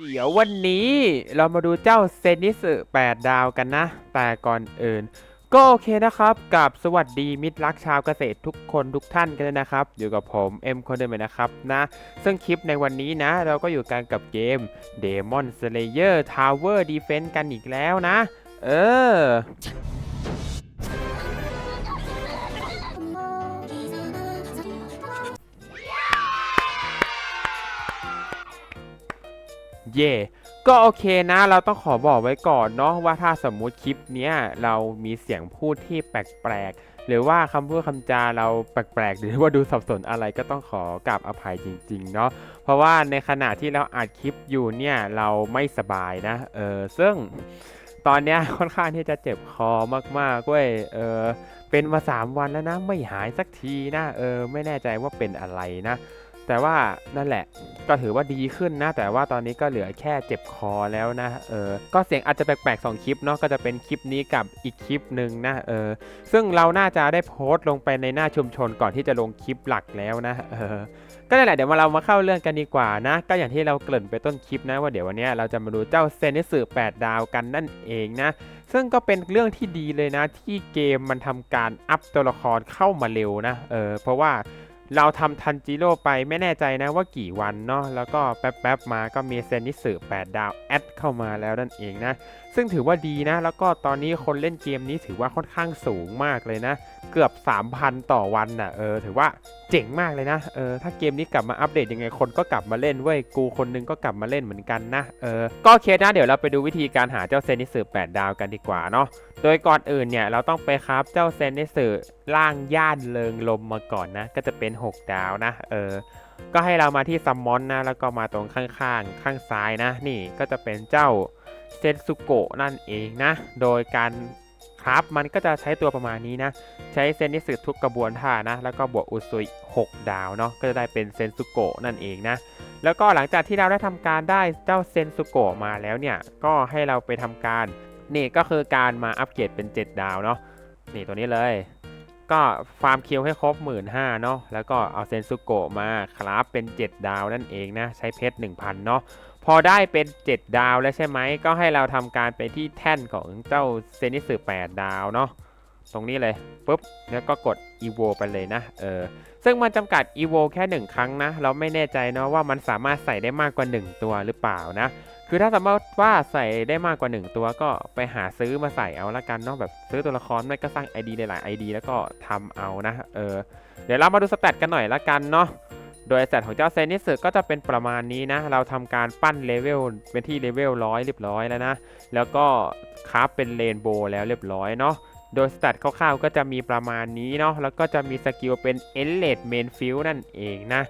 เดี๋ยววันนี้เรามาดูเจ้าเซนิสึ8ดาวกันนะ แต่ก่อนอื่น ก็โอเคนะครับกับสวัสดีมิตรรักชาวเกษตรทุกคนทุกท่านกันเลยนะครับ อยู่กับผมเอ็มคนเดิมนะครับนะ ซึ่งคลิปในวันนี้นะ เราก็อยู่กันกับเกม Demon Slayer Tower Defense กันอีกแล้วนะ เออ เย่ก็โอเคนะ เราต้องขอบอกไว้ก่อนเนาะว่าถ้าสมมุติคลิปเนี้ยเรามีเสียงพูดที่แปลกๆ หรือว่าคำพูดคำจาเราแปลกๆ หรือว่าดูสับสนอะไรก็ต้องขอกราบอภัยจริงๆเนาะเพราะว่าในขณะที่เราอัดคลิปอยู่เนี่ยเราไม่สบายนะเออซึ่งตอนเนี้ยค่อนข้างที่จะเจ็บคอมากๆเว้ยเออเป็นมาสามวันแล้วนะ ไม่หายสักทีนะเออไม่แน่ใจว่าเป็นอะไรนะ แต่ว่านั่นแหละก็ถือว่าดีขึ้นนะ แต่ว่าตอนนี้ก็เหลือแค่เจ็บคอแล้วนะเออก็เสียงอาจจะแปลกๆ 2 คลิปเนาะก็จะเป็นคลิปนี้กับอีกคลิปหนึ่งนะเออซึ่งเราน่าจะได้โพสต์ลงไปในหน้าชุมชนก่อนที่จะลงคลิปหลักแล้วนะเออก็นั่นแหละเดี๋ยวมาเรามาเข้าเรื่องกันดีกว่านะ ก็อย่างที่เราเกริ่นไปต้นคลิปนะว่าเดี๋ยววันนี้เราจะมาดูเจ้าเซนิสึ8ดาวกันนั่นเองนะ ซึ่งก็เป็นเรื่องที่ดีเลยนะที่เกมมันทำการอัพตัวละครเข้ามาเร็วนะเออเพราะว่า เราทำทันจิโร่ไปไม่แน่ใจนะว่ากี่วันเนาะแล้วก็แป๊บๆมาก็มีเซนนิสึ8ดาวแอดเข้ามาแล้วนั่นเองนะ ซึ่งถือว่าดีนะ แล้วก็ตอนนี้คนเล่นเกมนี้ถือว่าค่อนข้างสูงมากเลยนะ เกือบ 3,000 ต่อวันน่ะเออถือว่าเจ๋งมากเลยนะเออถ้าเกมนี้กลับมาอัปเดตยังไงคนก็กลับมาเล่นเว้ยกูคนนึงก็กลับมาเล่นเหมือนกันนะเออก็เคนะเดี๋ยวเราไปดูวิธีการหาเจ้าเซนิสึ8ดาวกันดีกว่าเนาะโดยก่อนอื่นเนี่ยเราต้องไปครับเจ้าเซนิสึล่างย่านเริงลมมาก่อนนะ ก็จะเป็น 6 ดาวนะเออก็ให้เรามาที่ซัมมอนนะแล้วก็มาตรงข้างๆข้างซ้ายนะ นี่ก็จะเป็นเจ้าเซนสุโกะนั่นเองนะ โดยการ ครับมันก็จะใช้ตัวประมาณนี้นะ ใช้เซนนิสึทุกกระบวนท่านะ แล้วก็บวกอุซุย6 ดาวเนาะก็จะได้เป็นเซนสุโกะนั่นเองนะแล้วก็หลังจากที่เราได้ทำการได้เจ้าเซนสุโกะมาแล้วเนี่ย ก็ให้เราไปทำการนี่ก็คือการมาอัปเกรดเป็น 7 ดาวเนาะนี่ตัวนี้เลย ก็ฟาร์มคิวให้ครบ 1 5ื่นเนาะแล้วก็เอาเซนซุโกะมาครับเป็น 7 ดาวนั่นเองนะ ใช้เพชร 1,000 เนาะพอได้เป็น 7 ดาวแล้วใช่ไหม ก็ให้เราทำการไปที่แท่นของเจ้าเซนิสึ8ดาวเนาะตรงนี้เลยปุ๊บแล้วก็กด EVO ไปเลยนะเออซึ่งมันจำกัด EVO แค่ 1 ครั้งนะ เราไม่แน่ใจเนาะว่ามันสามารถใส่ได้มากกว่า 1 ตัวหรือเปล่านะ คือถ้าสมมติว่าใส่ได้มากกว่า 1 ตัวก็ไปหาซื้อมาใส่เอาละกันเนาะแบบซื้อตัวละครไม่ก็สร้าง ID หลายๆ ID แล้วก็ทำเอานะเออเดี๋ยวเรามาดูสแตทกันหน่อยละกันเนาะโดยสแตทของเจ้าเซนิสึก็จะเป็นประมาณนี้นะ เราทำการปั้นเลเวลเป็นที่เลเวลร้อยเรียบร้อยแล้วนะ แล้วก็คราฟเป็นเรนโบว์แล้วเรียบร้อยเนาะโดยสแตทคร่าวๆก็จะมีประมาณนี้เนาะแล้วก็จะมีสกิลเป็นเอเลดเมนฟิลนั่นเองนะ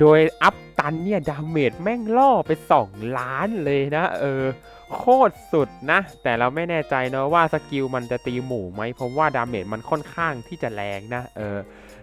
โดยอัพ ตันเนี่ย ดาเมจแม่งล่อไป 2 ล้านเลยนะ เออ โคตรสุดนะ แต่เราไม่แน่ใจเนอะว่าสกิลมันจะตีหมู่ไหมเพราะว่าดาเมจมันค่อนข้างที่จะแรงนะ เออ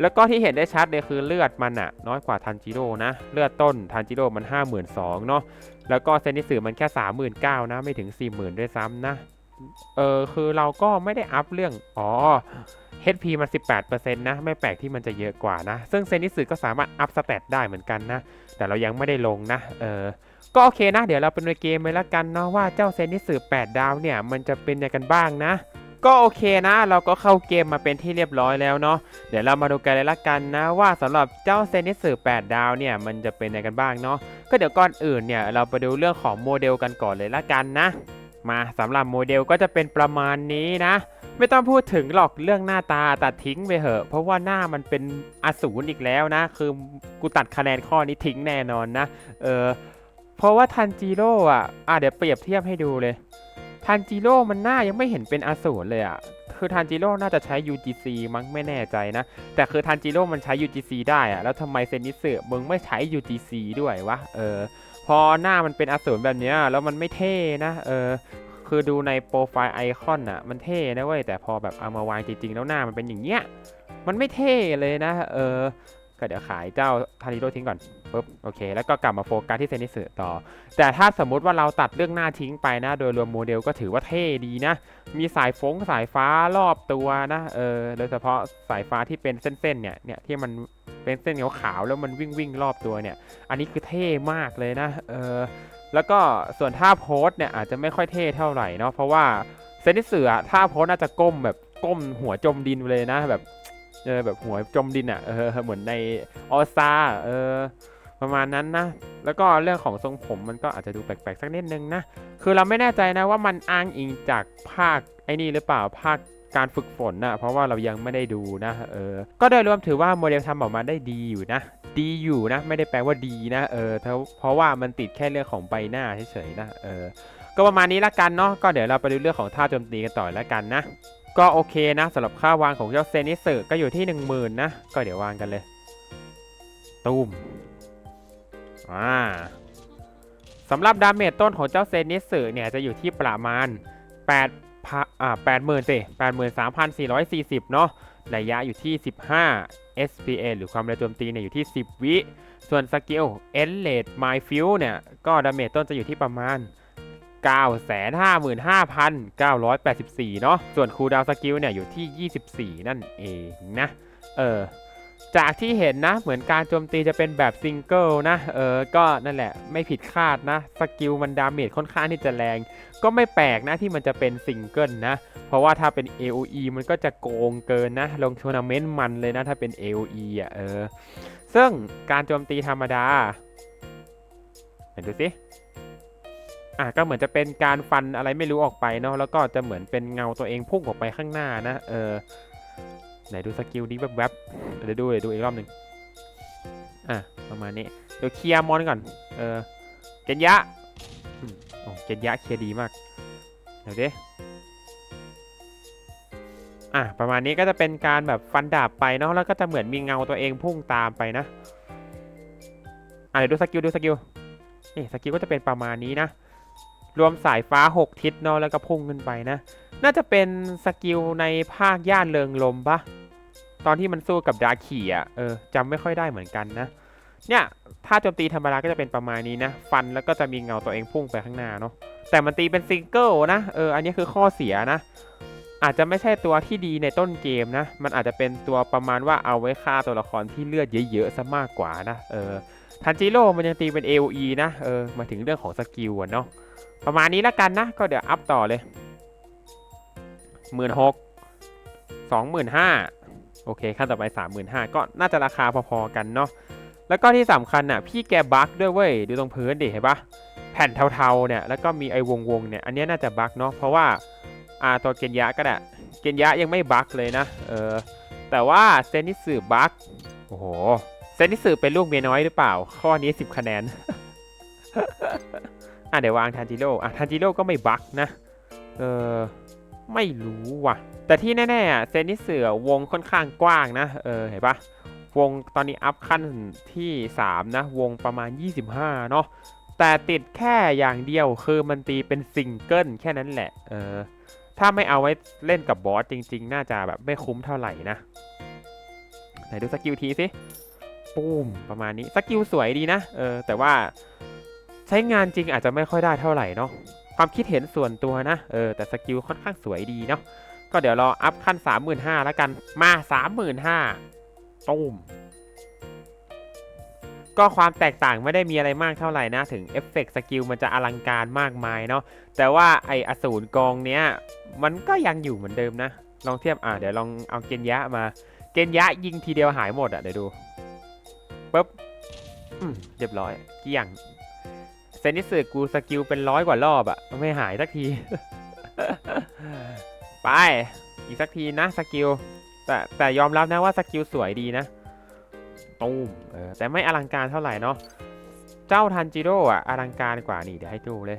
แล้วก็ที่เห็นได้ชัดเลยคือเลือดมันอะน้อยกว่าทันจิโร่นะ เลือดต้นทันจิโร่มัน 52,000เนาะแล้วก็เซนิสึมันแค่ 39,000นะไม่ถึง 40,000 ด้วยซ้ำนะ เออคือเราก็ไม่ได้อัพเรื่องอ๋อ HP มัน 18%นะ ไม่แปลกที่มันจะเยอะกว่านะ ซึ่งเซนิสึก็สามารถอัพสเตตได้เหมือนกันนะ แต่เรายังไม่ได้ลงนะ เออ ก็โอเคนะ เดี๋ยวเราเป็นในเกมเลยละกันเนาะว่าเจ้าเซนิสึ8 ดาวเนี่ย มันจะเป็นยังไงกันบ้างนะ ก็โอเคนะ เราก็เข้าเกมมาเป็นที่เรียบร้อยแล้วเนาะ เดี๋ยวเรามาดูกันเลยละกันนะ ว่าสำหรับเจ้าเซนิสึ8 ดาวเนี่ย มันจะเป็นยังไงกันบ้างเนาะ ก็เดี๋ยวก่อนอื่นเนี่ย เราไปดูเรื่องของโมเดลกันก่อนเลยละกันนะ มาสำหรับโมเดลก็จะเป็นประมาณนี้นะ ไม่ต้องพูดถึงหรอกเรื่องหน้าตาตัดทิ้งไปเหอะ เพราะว่าหน้ามันเป็นอสูรอีกแล้วนะ คือกูตัดคะแนนข้อนี้ทิ้งแน่นอนนะ เออ เพราะว่าทันจิโร่อะ อะเดี๋ยวเปรียบเทียบให้ดูเลย ทันจิโร่มันหน้ายังไม่เห็นเป็นอสูรเลยอะ คือทันจิโร่น่าจะใช้ UGC มั้งไม่แน่ใจนะ แต่คือทันจิโร่มันใช้ UGC ได้อะ แล้วทำไมเซนิสึมึงไม่ใช้ UGC ด้วยวะ เออพอหน้ามันเป็นอสูรแบบนี้แล้วมันไม่เท่นะ เออ คือดูในโปรไฟล์ไอคอนอะ มันเท่นะเว้ย แต่พอแบบเอามาวางจริงๆ แล้วหน้ามันเป็นอย่างเงี้ย มันไม่เท่เลยนะ เออ ก็เดี๋ยวขายเจ้าทาริโร่ทิ้งก่อนปุ๊บ โอเค แล้วก็กลับมาโฟกัสที่เซนิสึต่อ แต่ถ้าสมมุติว่าเราตัดเรื่องหน้าทิ้งไปนะ โดยรวมโมเดลก็ถือว่าเท่ดีนะ มีสายฟงสายฟ้ารอบตัวนะ เออ โดยเฉพาะสายฟ้าที่เป็นเส้นๆ เนี่ย เนี่ยที่มันเป็นเส้นขาวๆ แล้วมันวิ่งวิ่งรอบตัวเนี่ย อันนี้คือเท่มากเลยนะ เออ แล้วก็ส่วนท่าโพสเนี่ยอาจจะไม่ค่อยเท่เท่าไหร่เนาะเพราะว่าเซนิสึอท่าโพสน่าจะก้มแบบก้มหัวจมดินเลยนะแบบเออแบบหัวจมดินอะเออเหมือนในออซาเออประมาณนั้นนะ แล้วก็เรื่องของทรงผมมันก็อาจจะดูแปลกๆ สักนิดนึงนะ คือเราไม่แน่ใจนะว่ามันอ้างอิงจากภาคไอ้นี่หรือเปล่าภาคการฝึกฝนนะเพราะว่าเรายังไม่ได้ดูนะเออก็โดยรวมถือว่าโมเดลทำออกมาได้ดีอยู่นะ ดีอยู่นะ ไม่ได้แปลว่าดีนะ เออเพราะว่ามันติดแค่เรื่องของใบหน้าเฉยๆนะ เออ ก็ประมาณนี้ละกันเนาะ ก็เดี๋ยวเราไปดูเรื่องของท่าโจมตีกันต่อแล้วกันนะ ก็โอเคนะสำหรับค่าวางของเจ้าเซนิสึก็อยู่ที่ 1 0,000นะ ก็เดี๋ยววางกันเลยตูมอ่าสำหรับดาเมจต้นของเจ้าเซนิสึเนี่ยจะอยู่ที่ประมาณ8พะอ่า80,000สิ83,440เนาะ ระยะอยู่ที่ 15 SPA หรือความเร็วโจมตีเนี่ยอยู่ที่ 10 วิ ส่วนสกิล e n l a t My f u e l เนี่ยก็ดาเมจต้นจะอยู่ที่ประมาณ 955,984 เนาะ ส่วนคูลดาวสกิลเนี่ยอยู่ที่ 24 นั่นเองนะ เออ จากที่เห็นนะ เหมือนการโจมตีจะเป็นแบบซิงเกิลนะ เออ ก็นั่นแหละ ไม่ผิดคาดนะ สกิลมันดาเมจค่อนข้างที่จะแรง ก็ไม่แปลกนะที่มันจะเป็นซิงเกิลนะ เพราะว่าถ้าเป็น AOE มันก็จะโกงเกินนะ ลงทัวร์นาเมนต์มันเลยนะ ถ้าเป็น AOE อะ เออ ซึ่งการโจมตีธรรมดาไหนดูสิอะก็เหมือนจะเป็นการฟันอะไรไม่รู้ออกไปเนาะ แล้วก็จะเหมือนเป็นเงาตัวเองพุ่งออกไปข้างหน้านะ เออ ไหนดูสกิลนี้แวบๆเดี๋ยวดูเดี๋ยวดูอีกรอบหนึ่งอะประมาณนี้เดี๋ยวเคลียร์มอนก่อน เออเกนยะอืมโอ้เกนยะเคลียร์ดีมาก เดี๋ยวดิอะประมาณนี้ก็จะเป็นการแบบฟันดาบไปเนาะแล้วก็จะเหมือนมีเงาตัวเองพุ่งตามไปนะอะเดี๋ยวดูสกิลดูสกิลนี่สกิลก็จะเป็นประมาณนี้นะ รวมสายฟ้า 6 ทิศเนาะแล้วก็พุ่งขึ้นไปนะ น่าจะเป็นสกิลในภาคย่านเริงลมปะตอนที่มันสู้กับดาขี่อะเออจำไม่ค่อยได้เหมือนกันนะเนี่ยถ้าโจมตีธรรมดาก็จะเป็นประมาณนี้นะ ฟันแล้วก็จะมีเงาตัวเองพุ่งไปข้างหน้าเนาะแต่มันตีเป็นซิงเกิลนะเอออันนี้คือข้อเสียนะ อาจจะไม่ใช่ตัวที่ดีในต้นเกมนะ มันอาจจะเป็นตัวประมาณว่าเอาไว้ฆ่าตัวละครที่เลือดเยอะๆซะมากกว่านะเออ ทันจิโร่มันยังตีเป็น AOE นะเออมาถึงเรื่องของสกิลอะเนาะประมาณนี้แล้วกันนะ ก็เดี๋ยวอัพต่อเลยหมื่นหกสองหมื่นห้าโอเคขั้นต่อไปสามหมื่นห้าก็น่าจะราคาพอๆกันเนาะแล้วก็ที่สำคัญอะพี่แกบั๊กด้วยเว้ยดูตรงพื้นดิเห็นปะแผ่นเทาๆเนี่ยแล้วก็มีไอ้วงๆเนี่ยอันนี้น่าจะบั๊กเนาะเพราะว่าอ่าตัวเกนยะก็ได้เกนยะยังไม่บั๊กเลยนะเออแต่ว่าเซนิสึบั๊กโอ้โห เซนิสึเป็นลูกเมียน้อยหรือเปล่า ข้อนี้ 10 คะแนน อะเดี๋ยววางทันจิโร่อะทันจิโร่ก็ไม่บั๊กนะ เออไม่รู้ว่ะ แต่ที่แน่ๆอะเซนิสึอวงค่อนข้างกว้างนะ เออเห็นปะวงตอนนี้อัพขั้นที่ 3 นะ วงประมาณ 25 เนาะแต่ติดแค่อย่างเดียวคือมันตีเป็นซิงเกิลแค่นั้นแหละ เออ ถ้าไม่เอาไว้เล่นกับบอสจริง ๆ น่าจะแบบไม่คุ้มเท่าไหร่นะ ไหนดูสกิลทีสิ ปูมประมาณนี้สกิลสวยดีนะเออแต่ว่าใช้งานจริงอาจจะไม่ค่อยได้เท่าไหร่เนาะความคิดเห็นส่วนตัวนะเออแต่สกิลค่อนข้างสวยดีเนาะก็เดี๋ยวรออัพขั้น 35,000แล้วกันมา 35,000ตูมก็ความแตกต่างไม่ได้มีอะไรมากเท่าไหร่นะ ถึงเอฟเฟกต์สกิลมันจะอลังการมากมายเนาะแต่ว่าไออสูรกองเนี้ย มันก็ยังอยู่เหมือนเดิมนะ ลองเทียบอะเดี๋ยวลองเอาเกนยะมา เกนยะยิงทีเดียวหายหมดอะเดี๋ยวดู ปุ๊บอืมเรียบร้อยเกลี้ยงเซนิสึกูสกิลเป็นร้อยกว่ารอบอะไม่หายสักที ไป อีกสักทีนะสกิล แต่แต่ยอมรับนะว่าสกิลสวยดีนะตูมเออแต่ไม่อลังการเท่าไหร่เนาะเจ้าทันจิโร่อะอลังการกว่านี่เดี๋ยวให้ดูเลย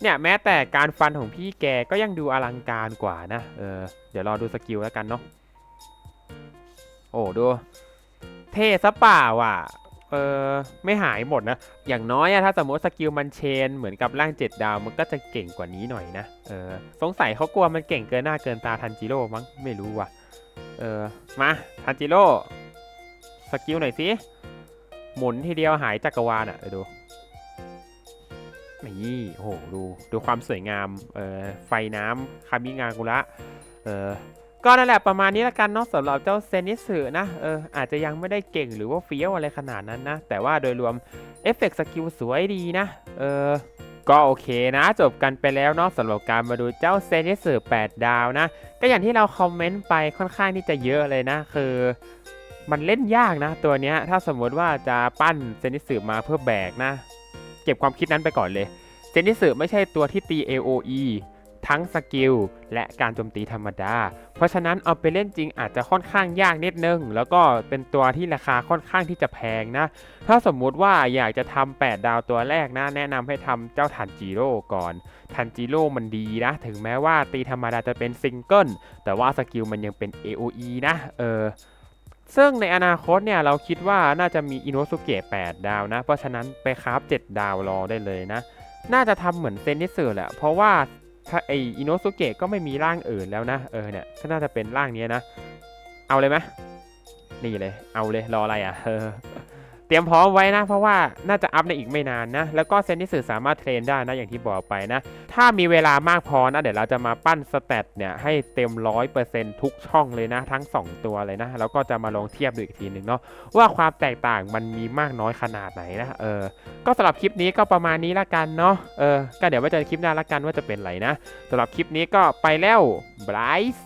เนี่ยแม้แต่การฟันของพี่แกก็ยังดูอลังการกว่านะเออเดี๋ยวรอดูสกิลแล้วกันเนาะโอ้ดู เท่ซะเปล่าอะ เออไม่หายหมดนะ อย่างน้อยอะถ้าสมมติสกิลมันเชน เหมือนกับร่างเจ็ดดาวมันก็จะเก่งกว่านี้หน่อยนะ เออ สงสัยเขากลัวมันเก่งเกินหน้าเกินตาทันจิโร่มั้ง ไม่รู้ว่ะ เออ มาทันจิโร่ สกิลหน่อยสิ หมุนทีเดียวหายจักรวาลอะเดี๋ยวดู นี่โอ้โหดู ดูความสวยงาม เออไฟน้ำคามิงากุระ เออ ก็นั่นแหละประมาณนี้ละกันเนาะสำหรับเจ้าเซนิสึนะเอออาจจะยังไม่ได้เก่งหรือว่าเฟี้ยวอะไรขนาดนั้นนะ แต่ว่าโดยรวมเอฟเฟกต์สกิลสวยดีนะ เออก็โอเคนะจบกันไปแล้วเนาะสำหรับการมาดูเจ้าเซนิสึ8ดาวนะ ก็อย่างที่เราคอมเมนต์ไปค่อนข้างที่จะเยอะเลยนะ คือมันเล่นยากนะ ตัวเนี้ยถ้าสมมติว่าจะปั้นเซนิสึมาเพื่อแบกนะ เก็บความคิดนั้นไปก่อนเลยเซนิสึไม่ใช่ตัวที่ตี AOE ทั้งสกิลและการโจมตีธรรมดา เพราะฉะนั้นเอาไปเล่นจริงอาจจะค่อนข้างยากนิดนึง แล้วก็เป็นตัวที่ราคาค่อนข้างที่จะแพงนะ ถ้าสมมุติว่าอยากจะทำ8ดาวตัวแรกนะ แนะนำให้ทำเจ้าทันจิโร่ก่อน ทันจิโร่มันดีนะ ถึงแม้ว่าตีธรรมดาจะเป็นซิงเกิล แต่ว่าสกิลมันยังเป็น AOE นะ เออซึ่งในอนาคตเนี่ยเราคิดว่าน่าจะมีอินโนสุเกะ8ดาวนะ เพราะฉะนั้นไปคราฟ7ดาวรอได้เลยนะ น่าจะทำเหมือนเซนิสึแหละ เพราะว่า ไออินโนสุเกะก็ไม่มีร่างอื่นแล้วนะ เออเนี่ยก็น่าจะเป็นร่างนี้นะ เอาเลยไหมนี่เลย เอาเลยรออะไรอะ ตรียมพร้อมไว้นะ เพราะว่าน่าจะอัพในอีกไม่นานนะ แล้วก็เซนนิสึสามารถเทรนได้นะ อย่างที่บอกไปนะ ถ้ามีเวลามากพอนะ เดี๋ยวเราจะมาปั้นสเตตเนี่ยให้เต็มร้อยเปอร์เซ็นทุกช่องเลยนะ ทั้ง 2 ตัวเลยนะ แล้วก็จะมาลองเทียบดูอีกทีหนึ่งเนาะว่าความแตกต่างมันมีมากน้อยขนาดไหนนะเออก็สำหรับคลิปนี้ก็ประมาณนี้ละกันเนาะเออก็เดี๋ยวไว้เจอคลิปหน้าละกันว่าจะเป็นไรนะสำหรับคลิปนี้ก็ไปแล้วบายส์